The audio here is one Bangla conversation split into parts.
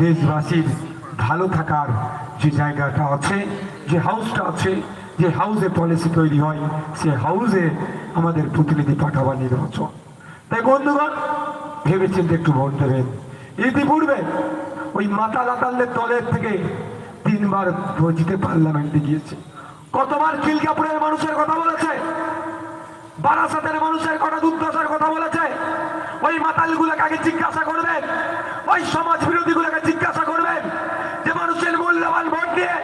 দেশবাসীর ভালো থাকার যে জায়গাটা আছে, যে হাউসটা আছে, যে হাউসে পলিসি তৈরি হয়, সে হাউসে আমাদের প্রতিনিধি পাঠাবার নির্বাচন। তাই বন্ধুগণ, ভেবেচিন্তে একটু ভোট দেবেন। ইতিপূর্বে ওই মাতা লাতালদের দলের থেকে তিনবার জিতে পার্লামেন্টে গিয়েছে। কতবার খিলকাপুরের মানুষের কথা বলেছে? বারাসাতের মানুষের কথা দুর্দশার কথা বলেছে? ওই মাতালগুলোকে আগে জিজ্ঞাসা করবেন। ওই সমাজ বিরোধীগুলোকে জিজ্ঞাসা করবেন যে মানুষের মূল্যবান ভোট দিয়ে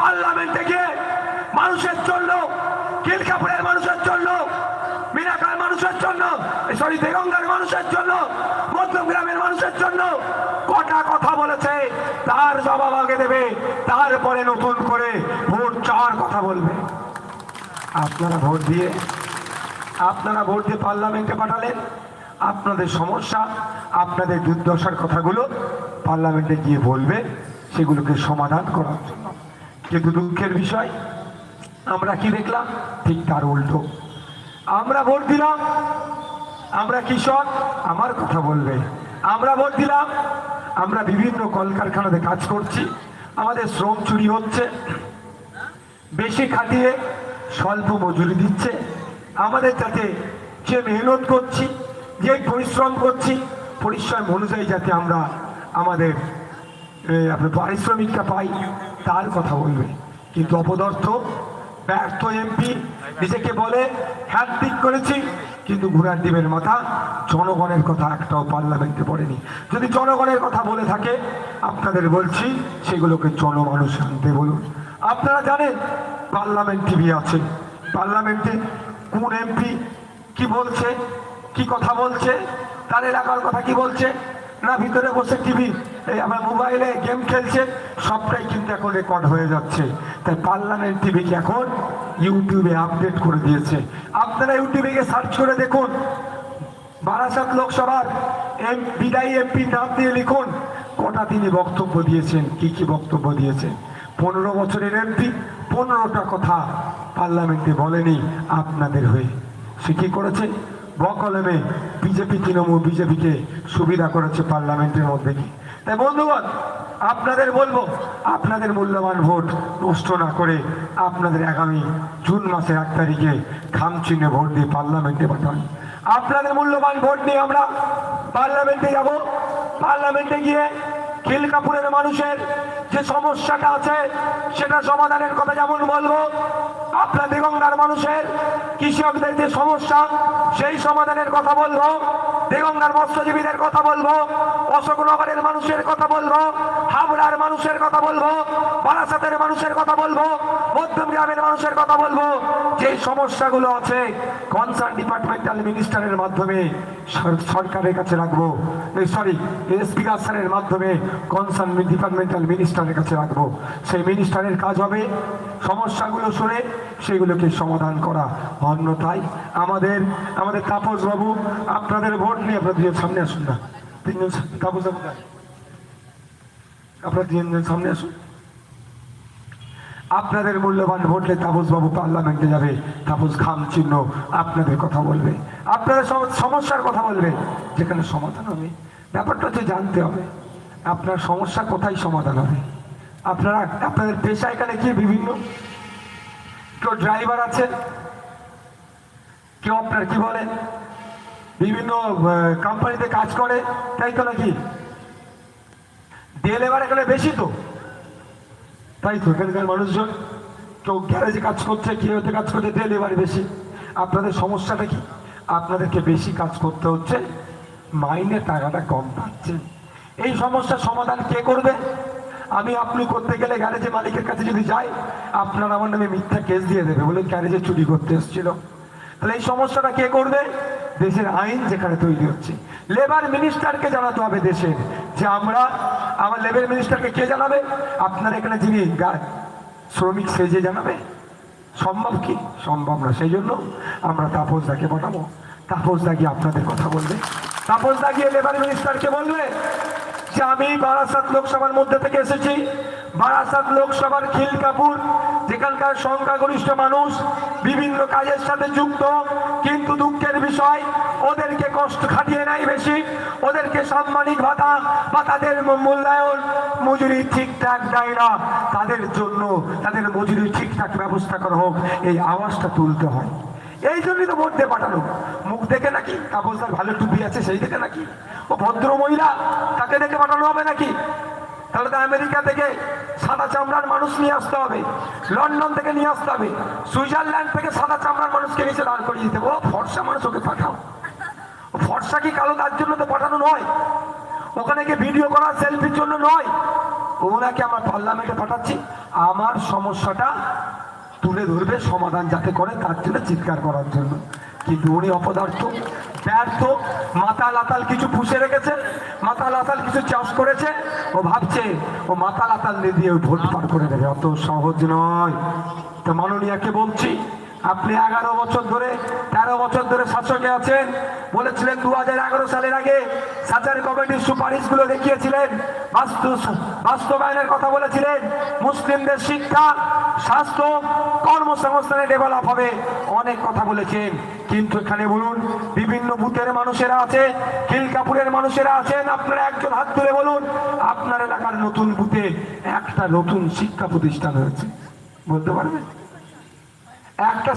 পার্লামেন্টে গিয়ে মানুষের জন্য খিলকাপুরের মানুষের জন্য মিনাকার মানুষের জন্য সরি দেগঙ্গার মানুষের জন্য, মধ্যম গ্রামের মানুষের জন্য কটা কথা বলেছে, তার জবাব আগে দেবে, তারপরে নতুন করে ভোট চাওয়ার কথা বলবে। আপনারা ভোট দিয়ে, আপনারা ভোট দিয়ে পার্লামেন্টে পাঠালেন, আপনাদের সমস্যা, আপনাদের দুর্দশার কথাগুলো পার্লামেন্টে গিয়ে বলবে, সেগুলোকে সমাধান করার জন্য। কিন্তু দুঃখের বিষয় আমরা কি দেখলাম? ঠিক তার উল্টো। আমরা ভোট দিলাম। আমরা কৃষক, আমার কথা বলবে। আমরা ভোট দিলাম। আমরা বিভিন্ন কলকারখানাতে কাজ করছি। আমাদের শ্রম চুরি হচ্ছে। বেশি খাটিয়ে স্বল্প মজুরি দিচ্ছে। আমাদের যাতে যে মেহনত করছি, যে পরিশ্রম করছি, পরিশ্রম অনুযায়ী যাতে আমরা আমাদের আপনার পারিশ্রমিকটা পাই, তার কথা বলবে। কিন্তু অপদার্থ ব্যর্থ এমপি নিজেকে বলে হ্যাট দিক করেছি, কিন্তু ঘোড়ার ডিমের মাথা জনগণের কথা একটাও পার্লামেন্টে পড়েনি। যদি জনগণের কথা বলে থাকে, আপনাদের বলছি, সেগুলোকে জনমানুষ আনতে বলুন। আপনারা জানেন, পার্লামেন্ট টিভি আছে। পার্লামেন্টে কোন এমপি কি বলছে, কি কথা বলছে, তার এলাকার কথা কি বলছে না, ভিতরে বসে টিভি আমার মোবাইলে গেম খেলছে, সবটাই কিন্তু এখন রেকর্ড হয়ে যাচ্ছে। তাই পার্লামেন্ট টিভিকে এখন ইউটিউবে আপডেট করে দিয়েছে। আপনারা ইউটিউবে গিয়ে সার্চ করে দেখুন। বারাসাত লোকসভার এম, বিদায়ী এমপি নাম দিয়ে লিখুন, কটা তিনি বক্তব্য দিয়েছেন, কি কি বক্তব্য দিয়েছেন। পনেরো বছরের এমপি পনেরোটা কথা পার্লামেন্টে বলেনি আপনাদের হয়ে। সে কি করেছে? বকলমে বিজেপি তৃণমূল, বিজেপিকে সুবিধা করেছে পার্লামেন্টের মধ্যে কি তাই বন্ধুগণ, আপনাদের বলব, আপনাদের মূল্যবান ভোট নষ্ট না করে আপনাদের আগামী জুন মাসের এক তারিখে খামচিহ্নে ভোট দিয়ে পার্লামেন্টে পাঠান। আপনাদের মূল্যবান ভোট নিয়ে আমরা পার্লামেন্টে যাব। পার্লামেন্টে গিয়ে খিলকাপুরের মানুষের যে সমস্যাটা আছে, সেটা সমাধানের কথা যেমন বলব আপনাদের গঙ্গার মানুষের কৃষকদের যে সমস্যা, সেই সমাধানের কথা বলব, দেগঙ্গার মৎস্যজীবীদের কথা বলব, অশোকনগরের মানুষের কথা বলব, হাবড়ার মানুষের কথা বলব, বারাসাতের মানুষের কথা বলব, মধ্যম গ্রামের মানুষের কথা বলব। যে সমস্যাগুলো আছে কনসার্ন ডিপার্টমেন্টাল মিনিস্টারের মাধ্যমে সরকারের কাছে রাখব। সরি স্পিকার স্যারের মাধ্যমে কনসার্ন ডিপার্টমেন্টাল মিনিস্টারের কাছে রাখব। সেই মিনিস্টারের কাজ হবে সমস্যাগুলো শুনে সেগুলোকে সমাধান করা অন্যথায় আমাদের আমাদের তাপস বাবু আপনাদের ভোট নিয়ে আপনারা দুজন সামনে আসুন না। তিনজন সা- তাপস বাবু কোথায়? তিনজন সামনে আসুন। আপনাদের মূল্যবান ভোটলে তাপস বাবু পার্লামেন্টে যাবে। তাপস খাম চিহ্ন আপনাদের কথা বলবে। আপনাদের সমস্যার কথা বলবে। যেখানে সমাধান হবে। ব্যাপারটা হচ্ছে জানতে হবে। আপনার সমস্যা কোথায় সমাধান হবে? আপনারা, আপনাদের পেশা এখানে কি বিভিন্ন? কেউ ড্রাইভার আছে কেউ আপনার কি বলে? বিভিন্ন কোম্পানিতে কাজ করে, তাই তো নাকি? ডে লেবার এখানে বেশি তো। তাই তো, এখানকার মানুষজন, কেউ গ্যারেজে কাজ করছে কেউ কাজ করছে ডে লেবার বেশি। আপনাদের সমস্যাটা কি? আপনাদেরকে বেশি কাজ করতে হচ্ছে, মাইনে টাকাটা কম পাচ্ছেন। এই সমস্যার সমাধান কে করবে? আমি আপনি করতে গেলে গ্যারেজে মালিকের কাছে যদি যাই, আপনার আমার নামে মিথ্যা কেস দিয়ে দেবে বলে গ্যারেজে চুরি করতে এসেছিল। তাহলে এই সমস্যাটা কে করবে? দেশের আইন যেখানে তৈরি হচ্ছে। লেবার মিনিস্টারকে জানাতে হবে দেশের যে আমরা, আমার লেবার মিনিস্টারকে কে জানাবে? আপনার এখানে যিনি শ্রমিক যে জানাবে? সম্ভব কি? সম্ভব না। সেই জন্য আমরা তাপস দাকে পাঠাবো। তাপস দা গিয়ে আপনাদের কথা বলবে। তাপস দা গিয়ে লেবার মিনিস্টারকে বলবে যে আমি বারাসাত লোকসভার মধ্যে থেকে এসেছি। বারাসাত লোকসভার খিলকাপুর, যেখানকার সংখ্যাগরিষ্ঠ মানুষ বিভিন্ন কাজের সাথে যুক্ত, কিন্তু দুঃখের বিষয়, ওদেরকে কষ্ট খাটিয়ে নেয় বেশি। ওদেরকে সাম্মানিক ভাতা বা তাদের মূল্যায়ন মজুরি ঠিকঠাক দেয় না। তাদের জন্য, তাদের মজুরি ঠিকঠাক ব্যবস্থা করা হোক, এই আওয়াজটা তুলতে হয়। এই জন্যই তো ভোট দিয়ে পাঠানো মুখ দেখে নাকি কাপড় তার ভালো টুপি আছে, সেই দেখে নাকি? ও ভদ্র মহিলা, তাকে দেখে পাঠানো হবে নাকি? তাহলে তো আমেরিকা থেকে সাদা চামড়ার মানুষ নিয়ে আসতে হবে, লন্ডন থেকে নিয়ে আসতে হবে, সুইজারল্যান্ড থেকে সাদা চামড়ার মানুষকে নিচে দাঁড় করিয়ে দিতে ও ফর্সা মানুষ, ওকে পাঠাও। ফর্সা কি কালো তার জন্য তো পাঠানো নয়? ওখানে গিয়ে ভিডিও করা, সেলফির জন্য নয়? ওনাকে আমরা পার্লামেন্টে পাঠাচ্ছি। আমার সমস্যাটা তুলে ধরবে, সমাধান যাতে করে তার জন্য চিৎকার করার জন্য। কিন্তু উনি অপদার্থ, ব্যর্থ মাথা লাতাল কিছু পুষে রেখেছে মাথা লাতাল কিছু চাষ করেছে, ও ভাবছে, ও মাথা লাতাল দিয়ে ভোট পার করে দেবে। অত সহজ নয়। তো মাননীয়াকে বলছি আপনি এগারো বছর ধরে, তেরো বছর ধরে শাসকে আছেন। বলেছিলেন দু হাজার এগারো সালের আগে সাচার কমিটির সুপারিশগুলো দেখিয়েছিলেন। বাস্তু, বাস্তবায়নের কথা বলেছিলেন। মুসলিমদের শিক্ষা, স্বাস্থ্য কর্মসংস্থানে ডেভেলপ হবে, অনেক কথা বলেছেন। কিন্তু এখানে বলুন, বিভিন্ন বুথের মানুষেরা আছে, খিলকাপুরের মানুষেরা আছেন। আপনারা একজন হাত তুলে বলুন, আপনার এলাকার নতুন বুথে একটা নতুন শিক্ষা প্রতিষ্ঠান হয়েছে। বলতে পারবেন? একটা